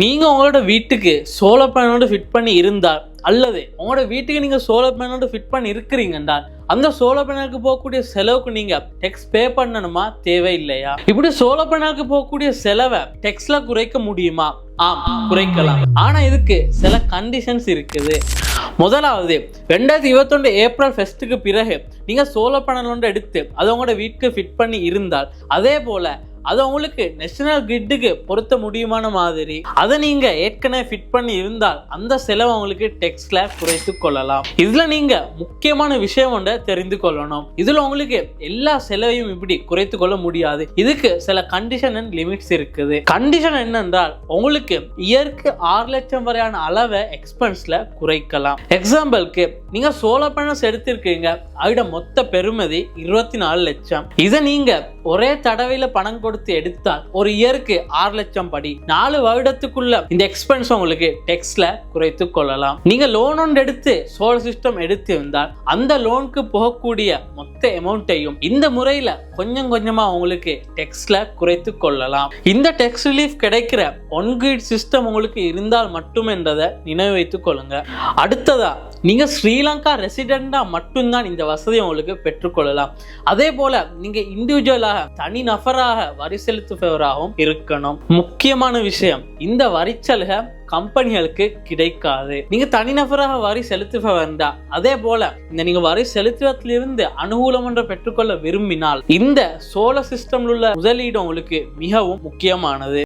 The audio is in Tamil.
நீங்க உங்களோட வீட்டுக்கு சோலார் பேனலோட ஃபிட் பண்ணி இருந்தால் அல்லது உங்களோட வீட்டுக்கு நீங்க சோலார் பேனலோட ஃபிட் பண்ணி இருக்கிறீங்கன்னா அந்த சோலார் பேனலுக்கு போகக்கூடிய செலவுக்கு நீங்க டெக்ஸ் பே பண்ணணுமா தேவையில்லையா? இப்படி சோலார் பேனலுக்கு போகக்கூடிய செலவை டெக்ஸ்ல குறைக்க முடியுமா? ஆம் குறைக்கலாம். ஆனா இதுக்கு சில கண்டிஷன்ஸ் இருக்குது. முதலாவது ரெண்டாயிரத்தி இருபத்தொன்று ஏப்ரல் ஃபெஸ்ட்டுக்கு பிறகு நீங்கள் சோலார் பேனல் ஒன்று எடுத்து அதை உங்களோட வீட்டுக்கு ஃபிட் பண்ணி இருந்தால் அதே போல் அது உங்களுக்கு நேஷனல் கிரிட்டுக்கு பொருத்த முடியுமான மாதிரி. அதை நீங்க ஏற்கனவே ஃபிட் பண்ணி இருந்தால் அந்த செலவை உங்களுக்கு டெக்ஸ்ட்ல குறைத்து கொள்ளலாம். இதுல நீங்க முக்கியமான விஷயம் ஒன்றை தெரிந்து கொள்ளணும். இதுல உங்களுக்கு எல்லா செலவையும் இப்படி குறைத்து கொள்ள முடியாது. இதுக்கு சில கண்டிஷன் அண்ட் லிமிட்ஸ் இருக்குது. கண்டிஷன் என்னென்றால் உங்களுக்கு இயருக்கு ஆறு லட்சம் வரையான அளவை எக்ஸ்பென்ஸ்ல குறைக்கலாம். எக்ஸாம்பிளுக்கு நீங்க சோலார் பேனல்ஸ் எடுத்திருக்கீங்க. அதோட மொத்த பெறுமதி இருபத்தி நாலு லட்சம். இதை நீங்க ஒரே தடவையில பணம் கொடுத்து எடுத்தால் ஒரு இயருக்கு ஆறு லட்சம் படி. நாலு வருடத்துக்குள்ள இந்த எக்ஸ்பென்ஸ் உங்களுக்கு டெக்ஸ்ட்ல குறைத்து கொள்ளலாம். நீங்க லோன் ஒன்று எடுத்து சோலார் சிஸ்டம் எடுத்து இருந்தால் அந்த லோனுக்கு போகக்கூடிய மொத்த அமௌண்ட்டையும் இந்த முறையில கொஞ்சம் கொஞ்சமா உங்களுக்கு டெக்ஸ்ட்ல குறைத்து கொள்ளலாம். இந்த டெக்ஸ் ரிலீஃப் கிடைக்கிற ஒன் கிரிட் சிஸ்டம் உங்களுக்கு இருந்தால் மட்டுமென்றதை நினைவு வைத்துக் கொள்ளுங்க. அடுத்ததா நீங்கள் ஸ்ரீலங்கா ரெசிடெண்டாக மட்டும்தான் இந்த வசதியை உங்களுக்கு பெற்றுக்கொள்ளலாம். அதே போல் நீங்கள் இண்டிவிஜுவலாக தனி நபராக வரி செலுத்துபவராகவும் இருக்கணும். முக்கியமான விஷயம் இந்த வரிச்சலுகை கம்பெனிகளுக்கு கிடைக்காது. நீங்க தனிநபராக வரி செலுத்துபவர் இருந்தா அதே போல இந்த நீங்க வரி செலுத்துவதிலிருந்து அனுகூலம் ஒன்றை பெற்றுக்கொள்ள விரும்பினால் இந்த சோலார் சிஸ்டம்ல உள்ள முதலீடு உங்களுக்கு மிகவும் முக்கியமானது.